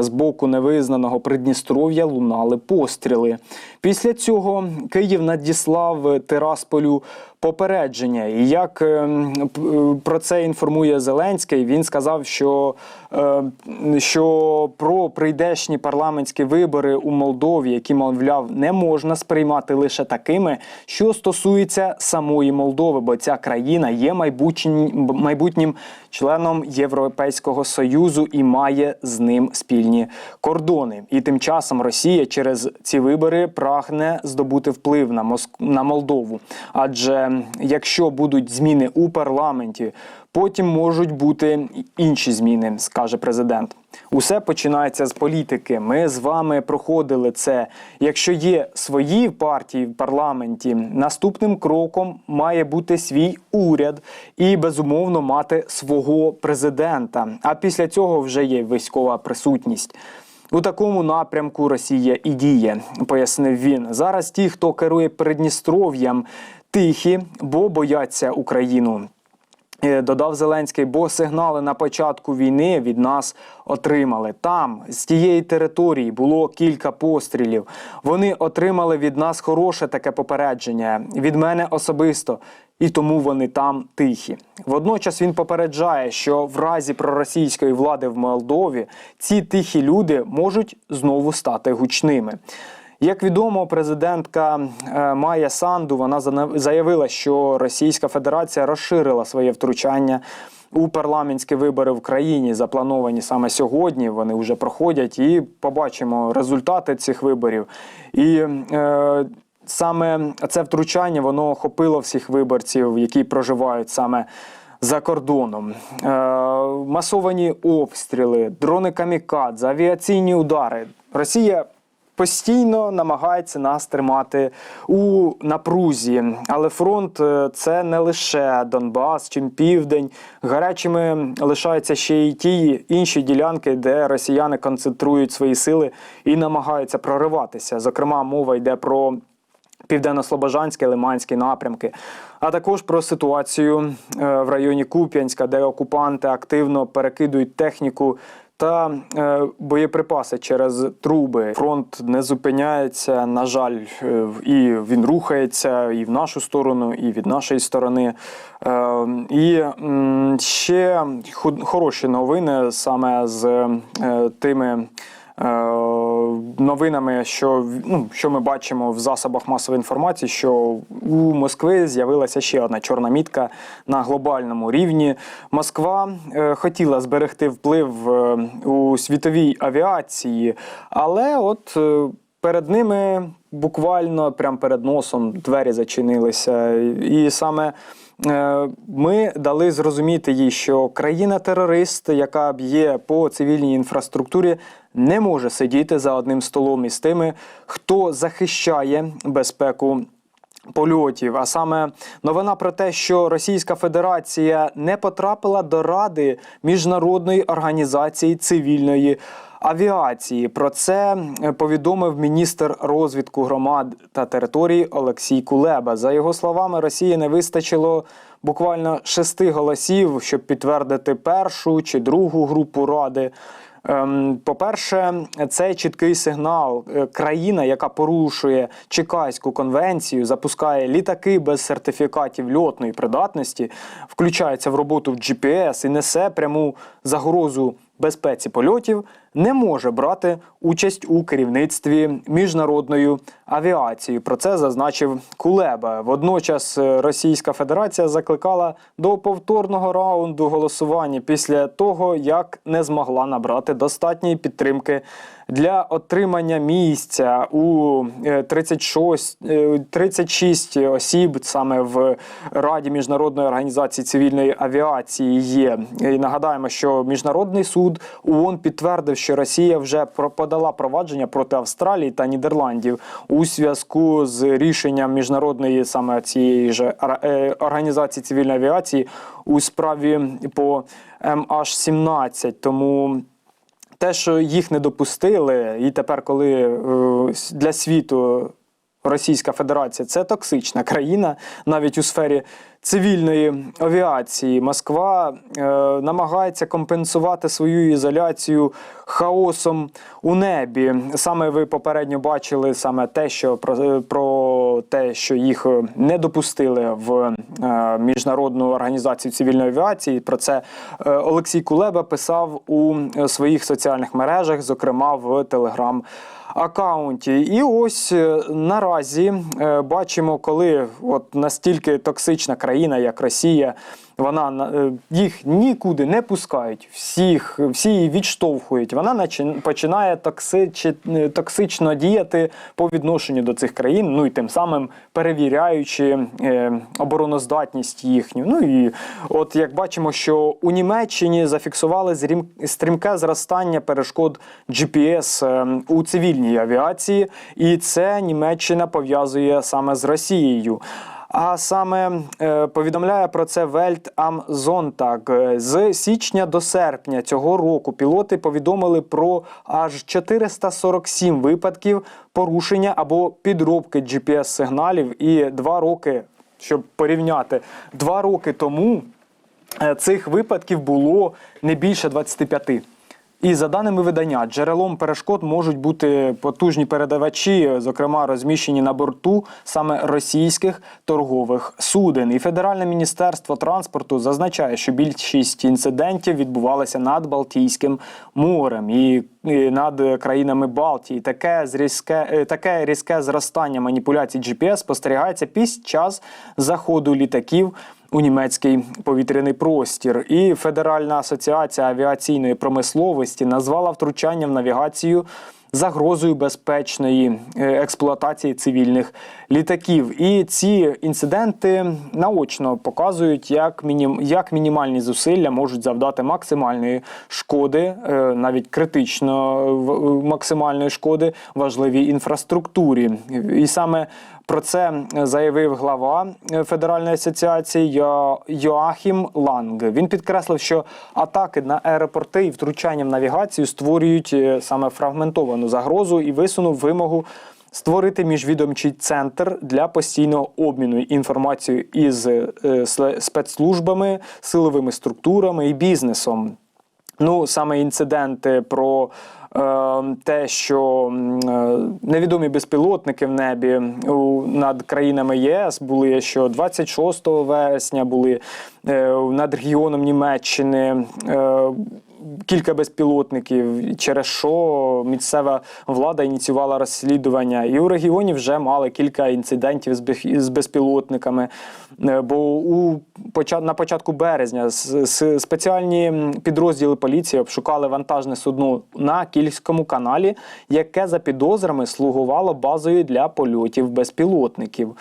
З боку невизнаного Придністров'я лунали постріли. Після цього Київ надіслав Тирасполю попередження. І як е, п- е, про це інформує Зеленський, він сказав, що, е, що про прийдешні парламентські вибори у Молдові, які мовляв, не можна сприймати лише такими, що стосується самої Молдови, бо ця країна є майбутнім, майбутнім членом Європейського союзу і має з ним спільні кордони. І тим часом Росія через ці вибори прагне здобути вплив на Моск... на Молдову. Адже якщо будуть зміни у парламенті, потім можуть бути інші зміни, скаже президент. Усе починається з політики. Ми з вами проходили це. Якщо є свої партії в парламенті, наступним кроком має бути свій уряд і безумовно мати свого президента. А після цього вже є військова присутність. У такому напрямку Росія і діє, пояснив він. Зараз ті, хто керує Придністров'ям, тихі, бо бояться Україну. Е, Додав Зеленський, бо сигнали на початку війни від нас отримали. Там, з тієї території, було кілька пострілів. Вони отримали від нас хороше таке попередження, від мене особисто, і тому вони там тихі. Водночас він попереджає, що в разі проросійської влади в Молдові ці тихі люди можуть знову стати гучними. Як відомо, президентка е, Майя Санду вона заявила, що Російська Федерація розширила своє втручання у парламентські вибори в країні, заплановані саме сьогодні. Вони вже проходять, і побачимо результати цих виборів. І е, саме це втручання воно охопило всіх виборців, які проживають саме за кордоном. Е, масовані обстріли, дрони камікадзе, авіаційні удари. Росія постійно намагається нас тримати у напрузі. Але фронт е, це не лише Донбас чи Південь. Гарячими лишаються ще й ті інші ділянки, де росіяни концентрують свої сили і намагаються прориватися. Зокрема, мова йде про. Південно-Слобожанський, Лиманський напрямки, а також про ситуацію е, в районі Куп'янська, де окупанти активно перекидують техніку та е, боєприпаси через труби. Фронт не зупиняється. На жаль, е, і він рухається і в нашу сторону, і від нашої сторони. Е, І ще хороші новини саме з тими. Новинами, що ну, що ми бачимо в засобах масової інформації, що у Москви з'явилася ще одна чорна мітка на глобальному рівні. Москва е, хотіла зберегти вплив е, у світовій авіації, але от е, перед ними буквально прямо перед носом двері зачинилися. І саме ми дали зрозуміти їй, що країна-терорист, яка б'є по цивільній інфраструктурі, не може сидіти за одним столом із тими, хто захищає безпеку. Польотів, а саме новина про те, що Російська Федерація не потрапила до Ради міжнародної організації цивільної авіації. Про це е, повідомив міністр розвідку громад та територій Олексій Кулеба. За його словами, Росії не вистачило буквально шести голосів, щоб підтвердити першу чи другу групу ради. Ем, По-перше, це чіткий сигнал. Е, Країна, яка порушує Чекайську конвенцію, запускає літаки без сертифікатів льотної придатності, включається в роботу в GPS і несе пряму загрозу безпеці польотів, не може брати участь у керівництві міжнародною авіацією. Про це зазначив Кулеба. Водночас е, Російська Федерація закликала до повторного раунду голосування після того, як не змогла набрати достатньої підтримки для отримання місця у е, 36, е, 36 осіб саме в Раді міжнародної організації цивільної авіації є. І нагадаємо, що міжнародний суд ООН підтвердив, що Росія вже подала провадження проти Австралії та Нідерландів у зв'язку з рішенням міжнародної саме цієї ж е, організації цивільної авіації у справі по MH17. Тому те, що їх не допустили, і тепер, коли е, для світу Російська Федерація це токсична країна, навіть у сфері цивільної авіації. Москва е, намагається компенсувати свою ізоляцію хаосом у небі. Саме ви попередньо бачили саме те, що про, про те, що їх не допустили в е, міжнародну організацію цивільної авіації. Про це е, Олексій Кулеба писав у е, своїх соціальних мережах, зокрема в Телеграм. Акаунті, і ось е, наразі е, бачимо, коли от настільки токсична країна, як Росія, вона на- е, їх нікуди не пускають, всіх всі її відштовхують. Вона починає токсичі, е, токсично діяти по відношенню до цих країн, ну і тим самим перевіряючи е, обороноздатність їхню. Ну і от як бачимо, що у Німеччині зафіксували стрімке зростання перешкод GPS у цивільній авіації, і це Німеччина пов'язує саме з Росією. А саме е, повідомляє про це Sonntag. Е, З січня до серпня цього року пілоти повідомили про аж 447 випадків порушення або підробки GPS-сигналів. І два роки, щоб порівняти, два роки тому е, цих випадків було не більше 25. І за даними видання, джерелом перешкод можуть бути потужні передавачі, зокрема розміщені на борту саме російських торгових суден. І Федеральне міністерство транспорту зазначає, що більшість інцидентів відбувалися над Балтійським морем і і над країнами Балтії. Таке зрізке, е, таке різке зростання маніпуляцій GPS спостерігається під час заходу літаків у німецький повітряний простір. І Федеральна асоціація авіаційної промисловості назвала втручання в навігацію. Загрозою безпечної е, експлуатації цивільних літаків, і ці інциденти наочно показують, як мінім, як мінімальні зусилля можуть завдати максимальної шкоди, е, навіть критично максимальної шкоди важливій інфраструктурі. І саме про це заявив глава е, Федеральної асоціації Йо- Йоахім Ланг. Він підкреслив, що атаки на аеропорти і втручання в навігацію створюють саме фрагментовану загрозу і висунув вимогу. Створити міжвідомчий центр для постійного обміну інформацією із е, спецслужбами, силовими структурами і бізнесом. Ну, саме інциденти про е, те, що е, невідомі безпілотники в небі над країнами ЄС були, що 26 вересня були е, над регіоном Німеччини. Е, Кілька безпілотників, через що місцева влада ініціювала розслідування, і у регіоні вже мали кілька інцидентів з безпілотниками. Е, Бо у на початку березня спеціальні підрозділи поліції обшукали вантажне судно на Кільському каналі, яке за підозрами слугувало базою для польотів безпілотників.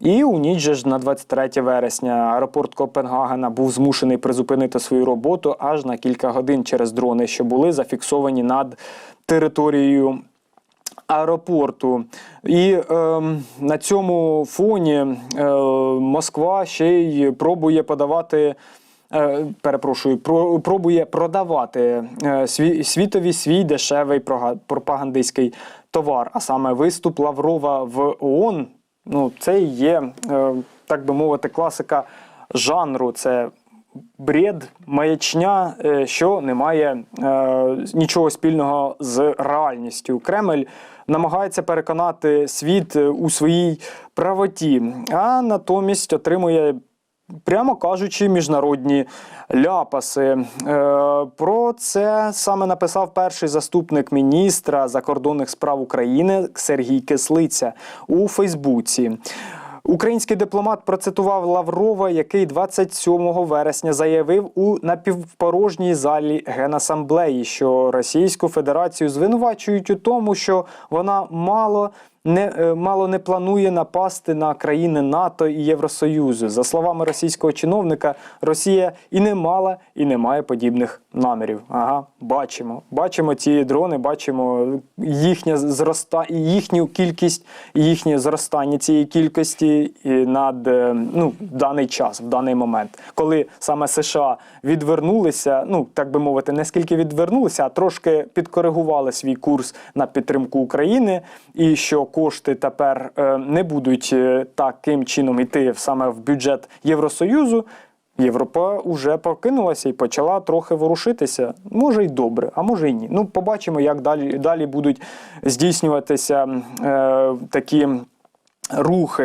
І у ніч ж на 23 вересня аеропорт Копенгагена був змушений призупинити свою роботу аж на кілька годин через дрони, що були зафіксовані над територією аеропорту. І ем, на цьому фоні е, Москва ще й пробує подавати. е, Перепрошую, про- пробує продавати е, свій, світові свій дешевий пропагандистський товар, а саме виступ Лаврова в ООН. Ну, це і є, е, так би мовити, класика жанру. Це бред, маячня, е, що не має е, нічого спільного з реальністю. Кремль намагається переконати світ у своїй правоті, а натомість отримує. Прямо кажучи, міжнародні ляпаси. Е, про це саме написав перший заступник міністра закордонних справ України Сергій Кислиця у Фейсбуці. Український дипломат процитував Лаврова, який 27 вересня заявив у напівпорожній залі Генасамблеї, що Російську Федерацію звинувачують у тому, що вона мало не е, мало не планує напасти на країни НАТО і Євросоюзу. За словами російського чиновника, Росія і не мала, і не має подібних намірів. Ага, бачимо. Бачимо ці дрони, бачимо їхнє зроста їхню кількість, їхнє зростання цієї кількості над е, ну, даний час, в даний момент, коли саме США відвернулися, ну так би мовити, не скільки відвернулися, а трошки підкоригували свій курс на підтримку України, і що кошти тепер е, не будуть е, таким чином йти саме в бюджет Євросоюзу. Європа вже прокинулася і почала трохи ворушитися. Може й добре, а може й ні. Ну, побачимо, як далі, далі будуть здійснюватися е, такі рухи.